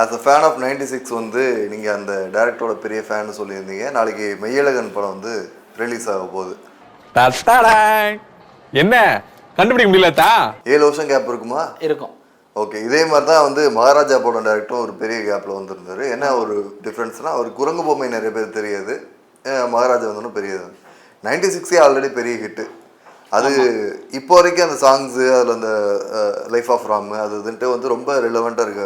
As a fan of ninety six வந்து நீங்கள் அந்த டேரக்டரோட பெரிய ஃபேன் சொல்லியிருந்தீங்க. நாளைக்கு மெய்யழகன் படம் வந்து ரிலீஸ் ஆக போகுது. என்ன? கண்டுபிடிக்க முடியலத்தா? ஏழு வருஷம் கேப் இருக்குமா? இருக்கும். ஓகே இதே மாதிரி தான் வந்து மகாராஜா படம் டேரக்டரும் ஒரு பெரிய கேப்பில் வந்திருந்தாரு. என்ன ஒரு டிஃப்ரென்ஸ்னால் அவர் குரங்கு பொம்மை நிறைய பேர் தெரியாது. மகாராஜா வந்தோன்னு பெரியது. நைன்டி சிக்ஸே ஆல்ரெடி பெரிய ஹிட்டு அது இப்போ வரைக்கும் அந்த சாங்ஸு அதில் அந்த லைஃப் ஆஃப் ராம் அது இதுன்ட்டு வந்து ரொம்ப ரிலவெண்ட்டாக இருக்க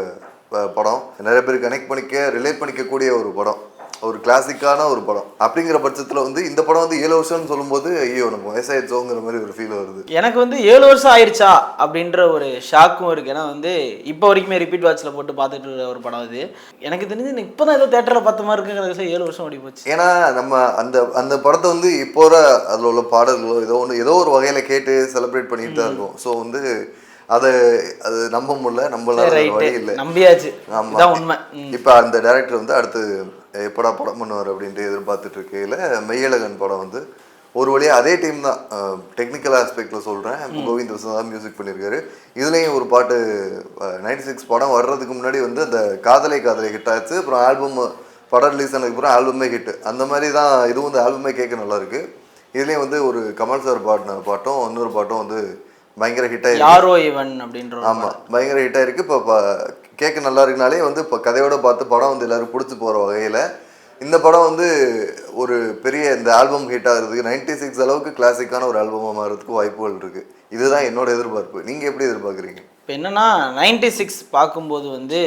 படம். நிறைய பேர் கனெக்ட் பண்ணிக்க ரிலேட் பண்ணிக்கக்கூடிய ஒரு படம். ஒரு கிளாசிக்கான ஒரு படம். அப்படிங்கிற பட்சத்தில் வந்து இந்த படம் வந்து ஏழு வருஷம்னு சொல்லும்போது ஐயோ நம்ம வயசாயிடுச்சோங்கிற மாதிரி ஒரு ஃபீல் வருது. எனக்கு வந்து ஏழு வருஷம் ஆயிடுச்சா அப்படின்ற ஒரு ஷாக்கும் இருக்கு. ஏன்னா வந்து இப்போ வரைக்குமே ரிப்பீட் வாட்ச்ல போட்டு பார்த்துட்டு இருக்க ஒரு படம் இது எனக்கு தெரிஞ்சு இப்போ தான் ஏதோ தேட்டரில் பார்த்த மாதிரி இருக்குங்கிறது ஏழு வருஷம் ஓடி போச்சு. ஏன்னா நம்ம அந்த அந்த படத்தை வந்து இப்போ அதில் உள்ள பாடல்களோ ஏதோ ஒன்று ஏதோ ஒரு வகையில் கேட்டு செலிப்ரேட் பண்ணிட்டு தான் இருக்கோம். ஸோ வந்து அதை அது நம்ப முடியல நம்மளால வழி இல்லை. நம்பியாச்சு. ஆமா. இதான் உண்மை. இப்போ அந்த டைரக்டர் வந்து அடுத்து எப்படா படம் பண்ணுவார் அப்படின்ட்டு எதிர்பார்த்துட்டு இருக்கையில் மெய்யழகன் படம் வந்து ஒரு வழியாக அதே டீம் தான். டெக்னிக்கல் ஆஸ்பெக்டில் சொல்கிறேன் கோவிந்த் தான் மியூசிக் பண்ணியிருக்காரு இதுலேயும் ஒரு பாட்டு நைன்டி சிக்ஸ் படம் வர்றதுக்கு முன்னாடி வந்து அந்த காதலை காதலை ஹிட் ஆச்சு. அப்புறம் ஆல்பம் படம் ரிலீஸ் ஆனதுக்கப்புறம் ஆல்பமே ஹிட் அந்த மாதிரி தான் இதுவும் வந்து ஆல்பமே கேட்க நல்லா இருக்கு. இதுலேயும் வந்து ஒரு கமல் சார் பாடின பாட்டும் இன்னொரு பாட்டும் வந்து பயங்கர ஹிட் ஆயிருக்கு. யாரோ இவன் அப்படின்ற ஒரு ஆமா பயங்கர ஹிட் ஆயிருக்கு. இப்போ கேட்க நல்லா இருக்குனாலே வந்து இப்போ கதையோட பார்த்து படம் வந்து எல்லாரும் பிடிச்சி போற வகையில இந்த படம் வந்து ஒரு பெரிய இந்த ஆல்பம் ஹிட் ஆகுறதுக்கு நைன்டி சிக்ஸ் அளவுக்கு கிளாசிக்கான ஒரு ஆல்பமாக மாறதுக்கு வாய்ப்புகள் இருக்கு. இதுதான் என்னோட எதிர்பார்ப்பு. நீங்க எப்படி எதிர்பார்க்குறீங்க? இப்போ என்னன்னா நைன்டி சிக்ஸ் பார்க்கும்போது வந்து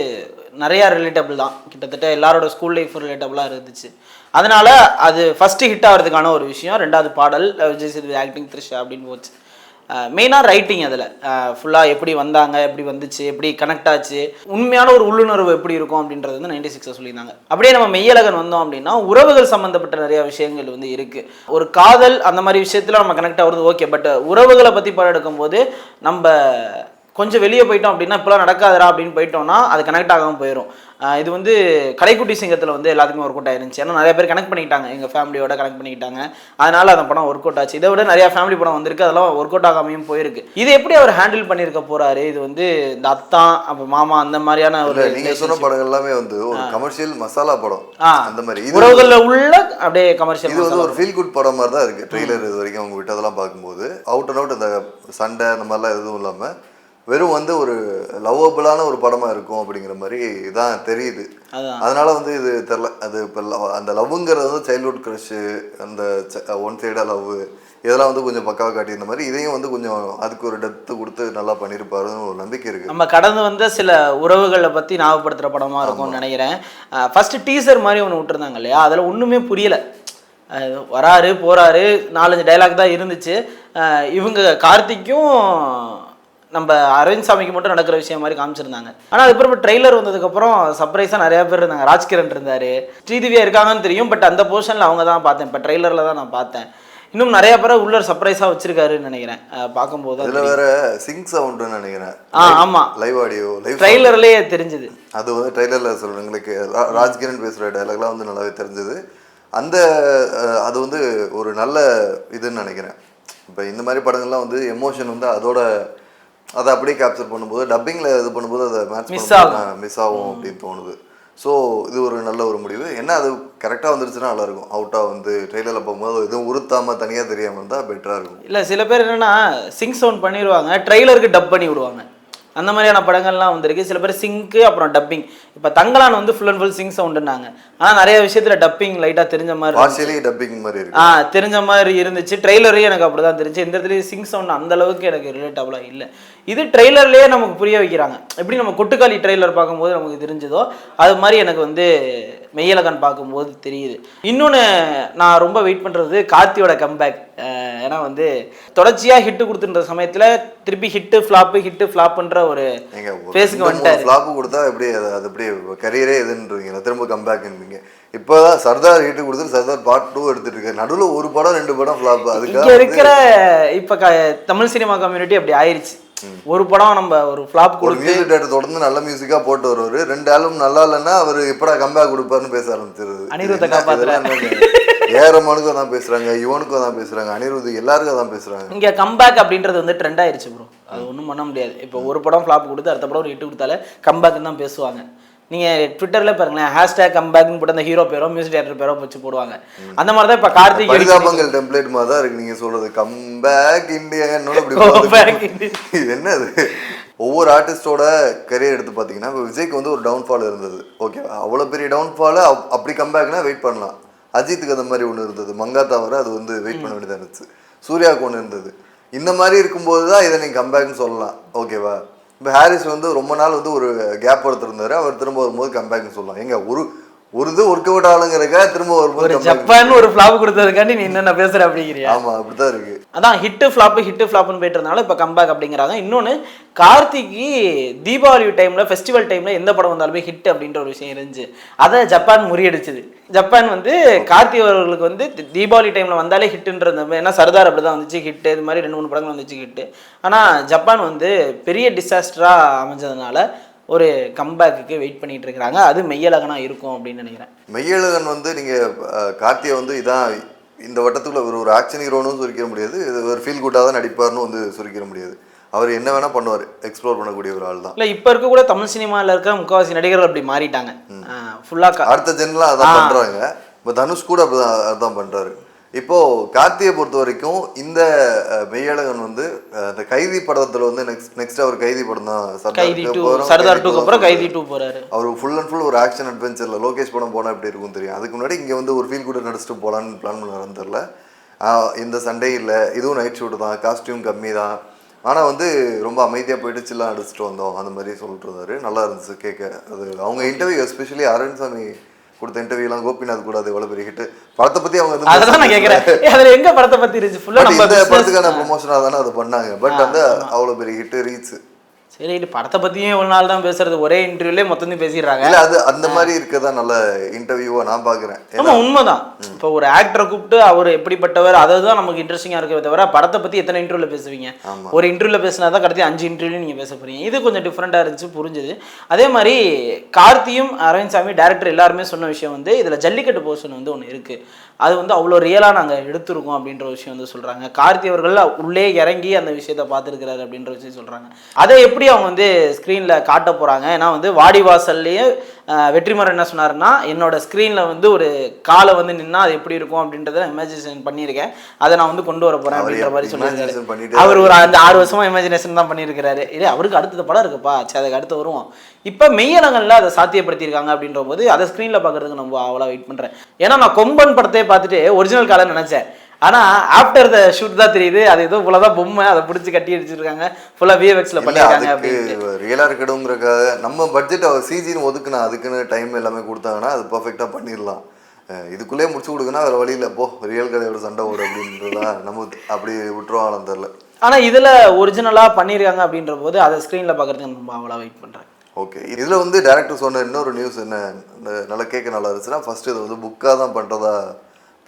நிறையா ரிலேட்டபிள் தான். கிட்டத்தட்ட எல்லாரோட ஸ்கூல் லைஃப் ரிலேட்டபிளாக இருந்துச்சு. அதனால அது ஃபர்ஸ்ட் ஹிட் ஆகிறதுக்கான ஒரு விஷயம். ரெண்டாவது பாடல் விஜய் சேதுபதி ஆக்டிங் த்ரிஷா அப்படின்னு போச்சு. மெயினாக ரைட்டிங் அதில். ஃபுல்லாக எப்படி வந்தாங்க எப்படி வந்துச்சு எப்படி கனெக்ட் ஆச்சு உண்மையான ஒரு உள்ளுணர்வு எப்படி இருக்கும் அப்படின்றது வந்து நைன்டி சிக்ஸில் சொல்லியிருந்தாங்க. அப்படியே நம்ம மெய்யழகன் வந்தோம் அப்படின்னா உறவுகள் சம்மந்தப்பட்ட நிறையா விஷயங்கள் வந்து இருக்குது ஒரு காதல் அந்த மாதிரி விஷயத்தில் நம்ம கனெக்ட் ஆகுறது ஓகே பட் உறவுகளை பற்றி படம் எடுக்கும்போது நம்ம கொஞ்சம் வெளியே போயிட்டோம் அப்படின்னா இப்போலாம் நடக்காதரா அப்படின்னு போயிட்டோம்னா அது கனெக்ட் ஆகாமல் போயிடும் இது வந்து கடைக்குட்டி சிங்கத்தில் வந்து எல்லாத்துக்குமே ஒர்க் அவுட் ஆயிருந்துச்சு. ஏன்னா நிறைய பேர் கனெக்ட் பண்ணிக்கிட்டாங்க. எங்கள் ஃபேமிலியோட கனெக்ட் பண்ணிக்கிட்டாங்க. அதனால அந்த படம் ஒர்க் அவுட் ஆச்சு. இதை விட நிறைய ஃபேமிலி படம் வந்திருக்கு. அதெல்லாம் ஒர்க் அவுட் ஆகாமையும் போயிருக்கு. இது எப்படி அவர் ஹேண்டில் பண்ணியிருக்க போறாரு? இது வந்து இந்த அத்தான் அப்போ மாமா அந்த மாதிரியான ஒரு இல்ல நீங்க சொன்ன படம் எல்லாமே வந்து ஒரு கமர்ஷியல் மசாலா படம். அந்த மாதிரி. உறவுகளில் உள்ள அப்படியே கமர்ஷியல் இது வந்து ஒரு ஃபீல் குட் படம் மாதிரி தான் இருக்கு. ட்ரெய்லர் இது வரைக்கும் அவங்க விட்டதெல்லாம் பார்க்கும்போது. அவுட் அண்ட் அவுட் இந்த சண்டை அந்த மாதிரிலாம் எதுவும் இல்லாம. வெறும் வந்து ஒரு லவ்வபிளான ஒரு படமா இருக்கும் அப்படிங்கிற மாதிரி தான் தெரியுது. அதான். அதனால வந்து இது தெரில. அது இப்போ அந்த லவ்ங்கிறது வந்து சைல்ட்ஹுட் க்ரஷ் அந்த ஒன் சைடா லவ் இதெல்லாம் வந்து கொஞ்சம் பக்காவாக காட்டியிருந்த மாதிரி இதையும் வந்து கொஞ்சம் அதுக்கு ஒரு டெப்த்து கொடுத்து நல்லா பண்ணியிருப்பாருன்னு ஒரு நம்பிக்கை இருக்கு. நம்ம கடந்து வந்த சில உறவுகளை பற்றி ஞாபகப்படுத்துகிற படமாக இருக்கும்னு நினைக்கிறேன். ஃபஸ்ட்டு டீசர் மாதிரி ஒன்று விட்டுருந்தாங்க இல்லையா? அதில் ஒன்றுமே புரியலை. வராரு போகிறாரு நாலஞ்சு டைலாக் தான் இருந்துச்சு. இவங்க கார்த்திக்கும் நம்ம அரவிந்த் சாமிக்கு மட்டும் நடக்கிற விஷயம் மாதிரி காமிச்சிருந்தாங்க. ஆனால் அதுக்கப்புறம் ட்ரெய்லர் வந்ததுக்கப்புறம் சர்ப்ரைஸாக நிறையா பேர் இருந்தாங்க. ராஜ்கிரண் இருந்தார். ஸ்ரீதிவியா இருக்காங்கன்னு தெரியும். பட் அந்த போர்ஷனில் அவங்க தான் பார்த்தேன். இப்போ ட்ரெய்லரில் தான் நான் பார்த்தேன். இன்னும் நிறைய பேரை உள்ள சர்ப்ரைஸாக வச்சிருக்காருன்னு நினைக்கிறேன். பார்க்கும்போது இதுல வேற சிங் சவுண்டுன்னு நினைக்கிறேன். ஆ ஆமாம் லைவ் ஆடியோ லைவ் ட்ரெய்லர்லேயே தெரிஞ்சுது. அது வந்து ட்ரைலரில் சொல்கிறேன் எங்களுக்கு ராஜ்கிரண் பேசுகிற டைலாக்லாம் வந்து நல்லாவே தெரிஞ்சது. அந்த அது வந்து ஒரு நல்ல இதுன்னு நினைக்கிறேன். இப்போ இந்த மாதிரி படங்கள்லாம் வந்து எமோஷன் வந்து அதோட அதை அப்படியே கேப்சர் பண்ணும்போது டப்பிங்கில் இது பண்ணும்போது அதை மேட்ச் Miss மிஸ் ஆகும். அப்படின்னு தோணுது. ஸோ இது ஒரு நல்ல ஒரு முடிவு. என்ன அது கரெக்டாக வந்துருச்சுன்னா நல்லாயிருக்கும் அவுட்டாக வந்து ட்ரெய்லரில் போகும்போது எதுவும் உறுத்தாமல் தனியாக தெரியாமல் இருந்தால் பெட்டராக இருக்கும். இல்லை சில பேர் என்னன்னா சிங் சவுண்ட் பண்ணிடுவாங்க ட்ரெய்லருக்கு டப் பண்ணி விடுவாங்க. அந்த மாதிரியான படங்கள்லாம் வந்திருக்கு. சில பேர் சிங்க்கு அப்புறம் டப்பிங் இப்போ தங்கலான் வந்து ஃபுல் அண்ட் ஃபுல் சிங் சவுண்டுனாங்க ஆனால் நிறைய விஷயத்துல டப்பிங் லைட்டாக தெரிஞ்ச மாதிரி. பார்ஷியலி டப்பிங் மாதிரி இருக்கு. ஆ தெரிஞ்ச மாதிரி இருந்துச்சு. ட்ரெய்லரே எனக்கு அப்படிதான் தெரிஞ்சு இந்த இடத்துல சிங் சவுண்ட் அந்த அளவுக்கு எனக்கு ரிலேட்டபுளாக இல்லை. இது ட்ரெய்லர்லேயே நமக்கு புரிய வைக்கிறாங்க. எப்படி நம்ம கொட்டுக்காளி ட்ரெய்லர் பார்க்கும்போது நமக்கு தெரிஞ்சதோ அது மாதிரி எனக்கு வந்து மெய்யலகன் பார்க்கும்போது தெரியுது. இன்னொன்று நான் ரொம்ப வெயிட் பண்ணுறது கார்த்தியோட கம்பேக் ஏன்னா வந்து தொடர்ச்சியாக ஹிட்டு கொடுத்துன்ற சமயத்தில் திருப்பி ஹிட்டு ஃப்ளாப்பு ஹிட்டு ஃப்ளாப்புன்ற ஒரு நீங்க ஃபேஸுக்கு வந்துட்டாரு. ஃப்ளாப் கொடுத்தா எப்படி அது அது எப்படி கரியரே எதுன்றீங்க? திரும்ப கம்பேக்ன்றீங்க இப்போதான் சர்தார் ஹிட் கொடுத்துட்டு சர்தார் பார்ட் டூ எடுத்துட்டு இருக்காரு. நடுவுல ஒரு படம் ரெண்டு படம் ஃப்ளாப் இங்க அதுக்காக இருக்கிற இப்ப க தமிழ் சினிமா கம்யூனிட்டி அப்படி ஆயிருச்சு. ஒரு படம் நம்ம ஒரு ஃப்ளாப் ஒரு மியூசிக் டேரக்டர் தொடர்ந்து நல்ல மியூசிக்கா போட்டு வருவாரு. ரெண்டு ஆல்பம் நல்லா இல்லைன்னா அவர் எப்படா கம்பேக் கொடுப்பாருன்னு பேச ஆரம்பிச்சிருது. அனிருத்தை என்னங்க? ஏரமானுக்கும் தான் பேசுறாங்க யுவனுக்கும் தான் பேசுறாங்க அனிருத் எல்லாருக்கும் தான் பேசுறாங்க. இங்க கம்பேக் அப்படின்றது வந்து ட்ரெண்ட் ஆயிருச்சு ப்ரோ அது ஒன்றும் பண்ண முடியாது. இப்போ ஒரு படம் ஃப்ளாப் கொடுத்து அடுத்த படம் ஒரு ஹிட் கொடுத்தாலே கம்பேக் தான் பேசுவாங்க. நீங்கள் ட்விட்டரில் பாருங்களேன் ஹேஷ்டேக் கம்பேக்னு போட்டு அந்த ஹீரோ பேரோ மியூசிக் டேரக்டர் பேரோ வச்சு போடுவாங்க. அந்த மாதிரி தான் இப்போ கார்த்திக் பரிதாபங்கள் டெம்ப்ளேட் மாதிரி தான் இருக்கு. நீங்க சொல்றது கம் பேக் இந்தியா என்னோட இப்படி Come உட்கார்ந்து- back India. இது என்னது? ஒவ்வொரு ஆர்டிஸ்டோட கரியர் எடுத்து பார்த்தீங்கன்னா இப்போ விஜய்க்கு வந்து ஒரு டவுன்ஃபால் இருந்தது. ஓகே அவ்வளோ பெரிய டவுன்ஃபால் அப்படி கம்பேக்னா வெயிட் பண்ணலாம். அஜித்துக்கு அந்த மாதிரி ஒன்று இருந்தது. மங்காத்தா வர அது வந்து வெயிட் பண்ண வேண்டியதாக இருந்துச்சு. சூர்யாவுக்கு ஒன்று இருந்தது. இந்த மாதிரி இருக்கும்போது தான் இதை நீங்கள் கம்பேக்னு சொல்லலாம். ஓகேவா இப்போ ஹாரிஸ் வந்து ரொம்ப நாள் வந்து ஒரு கேப் எடுத்திருந்தாரு அவர் திரும்ப வரும்போது கம்பேக்னு சொல்லலாம் எங்க ஒரு ஒரு இது ஒர்க் அவுட் ஆளுங்கிறக்க திரும்ப ஒரு comeback. ஜப்பான் ஒரு ஃப்ளாப் கொடுத்ததுக்காண்டி நீ என்னென்ன பேசுற அப்படிங்கிறியா? ஆமா அப்படிதான் இருக்கு. அதான் ஹிட்டு ஃப்ளாப்பு ஹிட்டு ஃப்ளாப்னு போயிட்டு இருந்தாலும் இப்போ கம்பேக் அப்படிங்கிறாங்க. இன்னொன்று கார்த்திக்கு தீபாவளி டைமில் ஃபெஸ்டிவல் டைமில் எந்த படம் வந்தாலுமே ஹிட் அப்படின்ற ஒரு விஷயம் இருந்துச்சு. அதை ஜப்பான் முறியடிச்சுது. ஜப்பான் வந்து கார்த்திக் அவர்களுக்கு வந்து தீபாவளி டைமில் வந்தாலே ஹிட்டுன்றது ஏன்னா சர்தார் அப்படி தான் வந்துச்சு ஹிட்டு இது மாதிரி ரெண்டு மூணு படங்கள் வந்துச்சு ஹிட்டு ஆனால் ஜப்பான் வந்து பெரிய டிசாஸ்டராக அமைஞ்சதுனால ஒரு கம்பேக்குக்கு வெயிட் பண்ணிட்டு இருக்கிறாங்க அது மெய்யலகனா இருக்கும் அப்படின்னு நினைக்கிறேன். மெய்யழகன் வந்து நீங்க அஹ், கார்த்தியை வந்து இதான் இந்த வட்டத்துக்குள்ள ஒரு ஒரு ஆக்ஷன் ஹீரோனும் சுருக்கிற முடியாது. ஒரு ஃபீல் குட்டாக தான் நடிப்பார்னு வந்து சுருக்கிற முடியாது. அவர் என்ன வேணா பண்ணுவார். எக்ஸ்ப்ளோர் பண்ணக்கூடிய ஒரு ஆள் தான் இல்லை இப்போ இருக்க கூட தமிழ் சினிமாவில் இருக்கிற முக்கால்வாசி நடிகர்கள் அப்படி மாறிட்டாங்க. ஃபுல்லாக அடுத்த ஜென்லாம் அதான் பண்றாங்க. இப்போ தனுஷ் கூட அப்படிதான் அதான் பண்றாரு. இப்போ கார்த்தியை பொறுத்த வரைக்கும் இந்த மெய்யழகன் வந்து இந்த கைதி படத்துல வந்து நெக்ஸ்ட் நெக்ஸ்ட் அவர் கைதி படம் தான் சர்தார் கைதி டூ டூக்கு அப்புறம் கைதி டூ போறாரு. அவர் ஃபுல் அண்ட் ஃபுல் ஒரு ஆக்ஷன் அட்வென்ச்சர்ல லோகேஷ் படம் போனா எப்படி இருக்கும் தெரியும்? அதுக்கு முன்னாடி இங்க வந்து ஒரு ஃபீல் கூட நடிச்சுட்டு போலான்னு பிளான் பண்ண தெரில இந்த சண்டே இல்லை. இதுவும் நைட் ஷூட் தான். காஸ்டியூம் கம்மி தான். ஆனால் வந்து ரொம்ப அமைதியாக போயிட்டு சில்லாம் அடிச்சுட்டு வந்தோம். அந்த மாதிரி சொல்லிட்டு இருந்தாரு. நல்லா இருந்துச்சு கேட்க அது அவங்க இன்டர்வியூ எஸ்பெஷலி அரவிந்த்சாமி கொடுத்த இன்டர்வியூலாம் கோபிநாத் கூட அது எவ்வளோ பெரிய ஹிட் படத்தை பற்றி அவங்க அதான் நான் கேட்குறேன் அதுல எங்க படத்தை பத்தி இருந்துச்சு? ஃபுல்லா But நம்ம இந்த business. படத்துக்கான ப்ரொமோஷனாக தானே அதை பண்ணாங்க. பட் வந்து அவ்வளோ பெரிய ஹிட் ரீச் சரி படத்தை பத்தியும் இவ்வளவு நாள் தான் பேசுறது. ஒரே இன்டர்வியூலே மொத்தத்தையும் பேசிடுறாங்க. இல்ல அது அந்த மாதிரி இருக்கதான் நல்ல இன்டர்வியூவா நான் பாக்குறேன். ஆமா உண்மைதான். இப்போ ஒரு ஆக்டரை கூப்பிட்டு அவர் எப்படிப்பட்டவர் அதை தான் நமக்கு இன்ட்ரெஸ்டிங்கா இருக்கவே தவிர படத்தை பத்தி எத்தனை இன்டர்வியூல பேசுவீங்க. ஒரு இன்டர்வியூல பேசினா தான் கடைசி அஞ்சு இன்டர்வியூ நீங்க பேச போறீங்க. இது கொஞ்சம் டிஃப்ரெண்டா இருந்துச்சு புரிஞ்சுது. அதே மாதிரி கார்த்தியும் அரவிந்த் சாமி டேரக்டர் எல்லாருமே சொன்ன விஷயம் வந்து இதுல ஜல்லிக்கட்டு போர்ஷன் வந்து ஒன்று இருக்கு. அது வந்து அவ்வளோ ரியலாக நாங்கள் எடுத்திருக்கோம் அப்படின்ற விஷயம் வந்து சொல்கிறாங்க கார்த்தி அவர்கள் உள்ளே இறங்கி அந்த விஷயத்தை பார்த்துருக்கிறாரு அப்படின்ற விஷயம் சொல்கிறாங்க அதை எப்படி அவங்க வந்து ஸ்க்ரீனில் காட்ட போகிறாங்க ஏன்னா வந்து வாடிவாசல்லையே வெற்றிமாறன் என்ன சொன்னாருன்னா என்னோட ஸ்க்ரீனில் வந்து ஒரு காலை வந்து நின்னா அது எப்படி இருக்கும் அப்படின்றத இமேஜினேஷன் பண்ணியிருக்கேன். அதை நான் வந்து கொண்டு வர போகிறேன் அப்படின்ற மாதிரி பண்ணிட்டே அவர் ஒரு அந்த ஆறு வருஷமா இமேஜினேஷன் தான் பண்ணியிருக்கிறாரு. இதே அவருக்கு அடுத்தது படம் இருக்குப்பா. சரி அதுக்கு அடுத்து வருவோம். இப்போ மெய்யலங்கள்ல அதை சாத்தியப்படுத்தியிருக்காங்க அப்படின்ற போது அதை ஸ்க்ரீனில் பார்க்கறதுக்கு நம்ம அவ்வளோ வெயிட் பண்ணுறேன் ஏன்னா நான் கொம்பன் படத்தை பார்த்துட்டு ஒரிஜினல் காலை நினச்சேன். ஆனால் ஆஃப்டர் த ஷூட் தான் தெரியுது. அது ஏதோ ஃபுல்லாக தான் பொம்மை அதை பிடிச்சி கட்டி அடிச்சிருக்காங்க. ஃபுல்லாக விஎஃப்எக்ஸில் பண்ணியிருக்காங்க அதுக்கு அப்படின்ட்டு. ரியலா இருக்கணுங்கிறக்காக நம்ம பட்ஜெட் அவர் சிஜின்னு ஒதுக்குனா அதுக்குன்னு டைம் எல்லாமே கொடுத்தாங்கன்னா அது பர்ஃபெக்டா பண்ணிடலாம். அஹ் இதுக்குள்ளே முடிச்சு கொடுக்குன்னா வேற வழியில போ ரியல் கதையோட சண்டை ஓடு அப்படின்றதான் நம்ம அப்படி விட்டுருவாங்கன்னு தெரில ஆனால் இதில் ஒரிஜினலாக பண்ணியிருக்காங்க அப்படின்ற போது அதை ஸ்க்ரீனில் பார்க்கறதுக்கு நம்ம அவ்வளோ வெயிட் பண்ணுறேன் ஓகே இதுல வந்து டேரக்டர் சொன்ன இன்னொரு நியூஸ் என்ன நல்லா கேட்க நல்லா இருந்துச்சுன்னா ஃபர்ஸ்ட் இது வந்து புக்காக தான் பண்றதா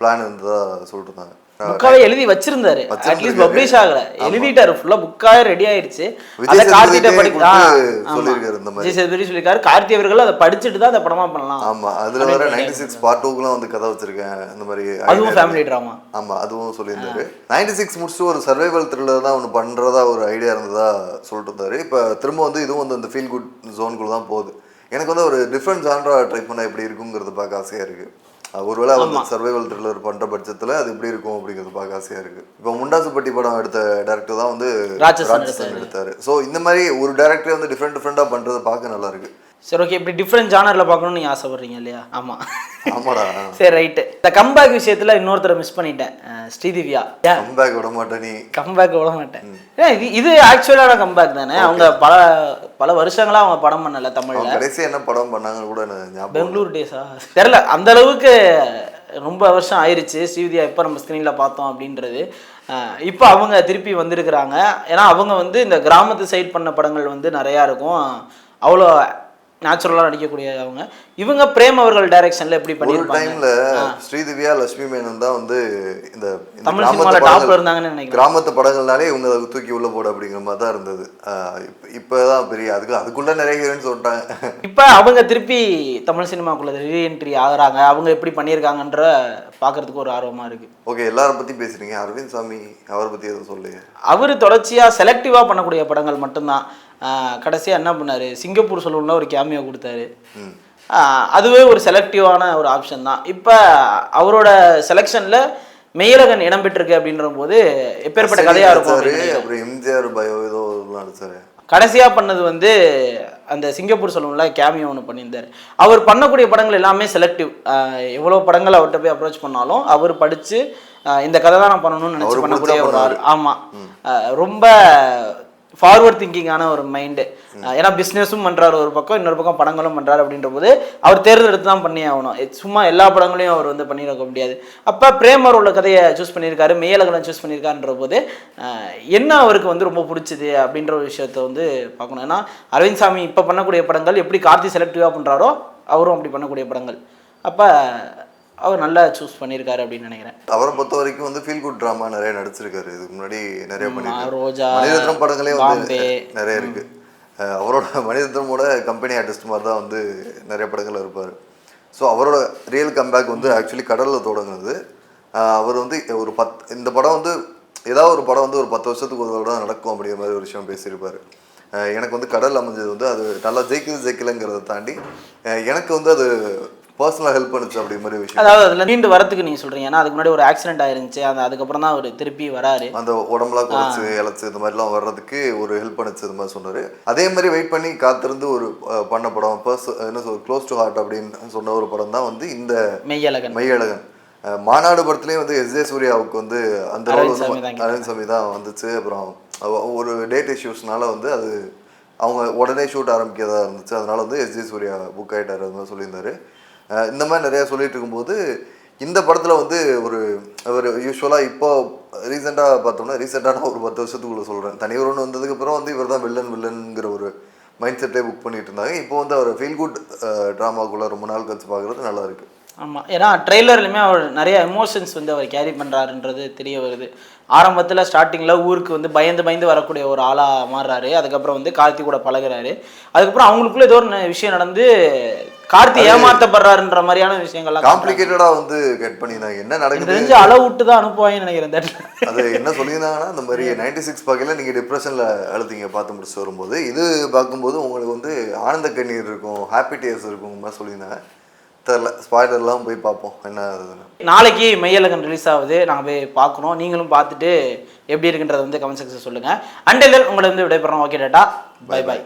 பிளான் இருந்ததா சொல்லிட்டு இருந்தாங்க. புக்காவே எழுதி வச்சிருந்தாரு. அட்லீஸ்ட் பப்ளிஷ் ஆகல. எழுதிட்டாரு ஃபுல்லா புக்காவே ரெடி ஆயிருச்சு. விஜய் அதை கார்த்திகிட்ட சேதுபதியே படி கூப்பிட்டு ஆ, ஆமா. சொல்லியிருக்காரு இந்த மாதிரி. விஜய் சேதுபதி சொல்லியிருக்காரு. கார்த்தி அவர்கள் அதை படிச்சுட்டு தான் அதை படமா பண்ணலாம். ஆமா. அதுல வர நைன்டி சிக்ஸ் பார்ட் டூக்குலாம் வந்து கதை வச்சிருக்கேன். அந்த மாதிரி அதுவும் ஃபேமிலி. ட்ராமா ஆமா அதுவும் சொல்லியிருந்தாரு. நைன்டி சிக்ஸ் முடிச்சுட்டு ஒரு சர்வைவல் த்ரில்லர் தான் ஒன்று பண்றதா ஒரு ஐடியா இருந்ததா சொல்லிட்டு இருந்தாரு. இப்போ திரும்ப வந்து இதுவும் வந்து அந்த ஃபீல் குட் ஜோனுக்குள்ள தான் போகுது. எனக்கு வந்து ஒரு டிஃப்ரெண்ட் ஜான்ரா ட்ரை பண்ணா எப்படி இருக்குங்கிறது பார்க்க ஆசையா இருக்கு. ஒருவேளை வந்து சர்வைவல் த்ரில்லர் பண்ற பட்சத்துல அது எப்படி இருக்கும் அப்படிங்கிறது பார்க்க ஆசையா இருக்கு. இப்போ முண்டாசுப்பட்டி படம் எடுத்த டேரக்டர் தான் வந்து ராட்சசன் எடுத்தாரு. ஸோ இந்த மாதிரி ஒரு டேரக்டரே வந்து டிஃப்ரெண்ட் டிஃப்ரெண்டா பண்றது பார்க்க நல்லா இருக்கு. சரி ஓகே இப்படி டிஃப்ரெண்ட் ஜானர்ல பார்க்கணும்னு நீங்க ஆசைப்படுறீங்க இல்லையா? ஆமா. ஆமாடா. சரி ரைட்டு இந்த கம்பேக் விஷயத்துல இன்னொருத்தரை மிஸ் பண்ணிட்டேன். ஸ்ரீதிவ்யா. கம்பேக் விட மாட்டேன் நீ. கம்பேக் விட மாட்டேன் ஏன் இது இது ஆக்சுவலான கம்பேக் தானே? அவங்க பல பல வருஷங்களா அவங்க படம் பண்ணல தமிழ்ல. கடைசி என்ன படம் பண்ணாங்கன்னு கூட. பெங்களூர் டேஸா தெரில அந்த அளவுக்கு ரொம்ப வருஷம் ஆயிருச்சு. ஸ்ரீவித்யா எப்போ நம்ம ஸ்க்ரீனில் பார்த்தோம் அப்படின்றது. இப்போ அவங்க திருப்பி வந்திருக்கிறாங்க. ஏன்னா அவங்க வந்து இந்த கிராமத்து சைட் பண்ண படங்கள் வந்து நிறையா இருக்கும். அவ்வளோ நேச்சுரலாக நடிக்கக்கூடிய அவங்க. இவங்க பிரேம் அவர்கள் டைரக்ஷனில் எப்படி ஒரு பண்ணியிருப்பாங்க? டைம்ல ஸ்ரீதிவ்யா லட்சுமி மேனன் தான் வந்து இந்த தமிழ் சினிமாவில் டாப்ல படங்கள் இருந்தாங்கன்னு நினைக்கிறேன். கிராமத்து படங்கள்னாலே இவங்க அதை தூக்கி உள்ள போட அப்படிங்கிற மாதிரி தான் இருந்தது. இப்ப- இப்பதான் பெரிய அதுக்கு அதுக்குள்ள நிறைய ஹீரோயின் சொல்லிட்டாங்க இப்போ அவங்க திருப்பி தமிழ் சினிமாக்குள்ள ரீஎன்ட்ரி ஆகுறாங்க. அவங்க எப்படி பண்ணியிருக்காங்கன்ற பார்க்கறதுக்கு ஒரு ஆர்வமாக இருக்குது ஓகே எல்லார பத்தி பேசுறீங்க. அரவிந்த் சாமி அவரை பத்தி எதுவும் சொல்லுங்க. அவர் தொடர்ச்சியாக செலக்டிவாக பண்ணக்கூடிய படங்கள் மட்டும்தான். கடைசியாக என்ன பண்ணாரு? சிங்கப்பூர் சொல்லணும்னா ஒரு கேமியோ கொடுத்தாரு. அதுவே ஒரு செலக்டிவான ஒரு ஆப்ஷன் தான். இப்போ அவரோட செலெக்ஷனில் மெய்யழகன் இடம்பெற்றிருக்கு அப்படின்ற போது எப்பேற்பட்ட கதையாக இருக்கும் அப்புறம் எம்ஜிஆர் பயோ ஏதோ இதெல்லாம் நடிச்சாரு கடைசியாக பண்ணது வந்து அந்த சிங்கப்பூர் சொல்லுவோம்ல கேமியோ ஒன்று பண்ணியிருந்தார். அவர் பண்ணக்கூடிய படங்கள் எல்லாமே செலக்டிவ் எவ்வளோ படங்கள் அவர்கிட்ட போய் அப்ரோச் பண்ணாலும் அவர் படித்து இந்த கதை தான் நான் பண்ணணும்னு நினச்சி பண்ணக்கூடிய ஒரு ஆள். ஆமாம் ரொம்ப ஃபார்வர்ட் திங்கிங்கான ஒரு மைண்டு ஏன்னா பிஸ்னஸும் பண்ணுறாரு ஒரு பக்கம் இன்னொரு பக்கம் படங்களும் பண்ணுறாரு அப்படின்ற போது அவர் தேர்ந்தெடுத்து தான் பண்ணி ஆகணும். சும்மா எல்லா படங்களையும் அவர் வந்து பண்ணியிருக்க முடியாது. அப்போ பிரேமர் உள்ள கதையை சூஸ் பண்ணியிருக்காரு மேலகனை சூஸ் பண்ணியிருக்காருன்ற போது என்ன அவருக்கு வந்து ரொம்ப பிடிச்சது அப்படின்ற ஒரு விஷயத்த வந்து பார்க்கணும். ஏன்னா அரவிந்த் சாமி இப்போ பண்ணக்கூடிய படங்கள் எப்படி கார்த்தி செலக்டிவாக பண்ணுறாரோ அவரும் அப்படி பண்ணக்கூடிய படங்கள். அப்போ அவர் நல்லா சூஸ் பண்ணியிருக்காரு அப்படின்னு நினைக்கிறேன். அவரை பொறுத்த வரைக்கும் வந்து ஃபீல் குட் ட்ராமா நிறைய நடிச்சிருக்காரு. இதுக்கு முன்னாடி நிறைய பண்ணிருக்காரு ரோஜா மணிரத்னம் படங்களே வந்து. நிறைய இருக்கு. அவரோட மணிரத்னமோட கம்பெனி ஆர்டிஸ்ட் மாதிரி தான் வந்து நிறைய படங்கள் இருப்பார். ஸோ அவரோட ரியல் கம்பேக் வந்து ஆக்சுவலி கடலில் தொடங்குனது. அவர் வந்து ஒரு பத் இந்த படம் வந்து ஏதாவது ஒரு படம் வந்து ஒரு பத்து வருஷத்துக்கு ஒரு தடவை நடக்கும் அப்படிங்கிற மாதிரி ஒரு விஷயம் பேசியிருப்பாரு. எனக்கு வந்து கடல் அமைஞ்சது வந்து அது நல்லா ஜெயிக்குது ஜெயிக்கலைங்கிறத தாண்டி எனக்கு வந்து அது பர்சனலாக ஹெல்ப் பண்ணுச்சு அப்படிங்கிற மாதிரி விஷயம். அதாவது அதில் மீண்டு வரத்துக்கு நீங்கள் சொல்கிறீங்க ஏன்னா அதுக்கு முன்னாடி ஒரு ஆக்சிடென்ட் ஆயிருந்துச்சு. அந்த அதுக்கப்புறம் தான் அவர் திருப்பி வராரு. அந்த உடம்புலாம் குறைச்சு இழைச்சு இந்த மாதிரிலாம் வர்றதுக்கு ஒரு ஹெல்ப் பண்ணுச்சு இது மாதிரி சொன்னார். அதே மாதிரி வெயிட் பண்ணி காத்திருந்து ஒரு பண்ண படம் பர்ஸ் என்ன சொல் க்ளோஸ் டு ஹார்ட் அப்படின்னு சொன்ன ஒரு படம் தான் வந்து இந்த மெய்யழகன். மையழகன் அஹ், மாநாடு படத்துலேயும் வந்து எஸ் ஜே சூர்யாவுக்கு வந்து அந்த ரோல் அரவிந்த் சாமி வந்து தான் வந்துச்சு. அப்புறம் ஒரு டேட் இஷ்யூஸ்னால வந்து அது அவங்க உடனே ஷூட் ஆரம்பிக்கிறதா இருந்துச்சு. அதனால வந்து எஸ் ஜே சூர்யா புக் ஆகிட்டார் அது மாதிரி சொல்லியிருந்தாரு. இந்த மாதிரி நிறையா சொல்லிட்டு இருக்கும்போது இந்த படத்தில் வந்து ஒரு ஒரு யூஸ்வலாக இப்போ ரீசெண்டாக பார்த்தோம்னா ரீசெண்டான ஒரு பத்து வருஷத்துக்குள்ளே சொல்கிறேன் தனியொருன்னு வந்ததுக்கப்புறம் வந்து இவர் தான் வில்லன் வில்லனுங்கிற ஒரு மைண்ட் செட்டே புக் பண்ணிட்டு இருந்தாங்க. இப்போ வந்து அவர் ஃபீல் குட் ட்ராமாக்குள்ளே ரொம்ப நாள் கழிச்சு பார்க்குறது நல்லா இருக்கு. ஆமாம் ஏன்னா ட்ரெய்லர்லையுமே அவர் நிறைய எமோஷன்ஸ் வந்து அவர் கேரி பண்ணுறாருன்றது தெரிய வருது. ஆரம்பத்தில் ஸ்டார்டிங்கில் ஊருக்கு வந்து பயந்து பயந்து வரக்கூடிய ஒரு ஆளாக மாறுறாரு. அதுக்கப்புறம் வந்து கார்த்தி கூட பழகிறாரு. அதுக்கப்புறம் அவங்களுக்குள்ள ஏதோ ஒரு விஷயம் நடந்து கார்த்தி ஏமாத்தப்படுறாருன்ற மாதிரியான விஷயங்கள்லாம் காம்ப்ளிகேட்டடாக வந்து கட் பண்ணியிருந்தாங்க என்ன நடக்குது? தெரிஞ்சு அளவு விட்டு தான் அனுப்புவாங்கன்னு நினைக்கிறேன். அது என்ன சொல்லியிருந்தாங்கன்னா இந்த மாதிரி நைன்டி சிக்ஸ் பார்க்கல நீங்கள் டிப்ரெஷனில் அழுத்தீங்க பார்த்து முடிச்சு வரும்போது இது பார்க்கும்போது உங்களுக்கு வந்து ஆனந்த கண்ணீர் இருக்கும் ஹாப்பி டேஸ் இருக்கும் மாதிரி சொல்லியிருந்தாங்க. தெரில ஸ்பாய்லர்லாம் போய் பார்ப்போம் என்ன ஆகுதுன்னு. நாளைக்கு மையலகன் ரிலீஸ் ஆகுது நாங்கள் போய் பார்க்குறோம் நீங்களும் பார்த்துட்டு எப்படி இருக்குன்றதை வந்து கமெண்ட் செக்ஷன் சொல்லுங்கள் அண்ட் உங்களை வந்து விடைபெறோம் ஓகே டேட்டா பை பை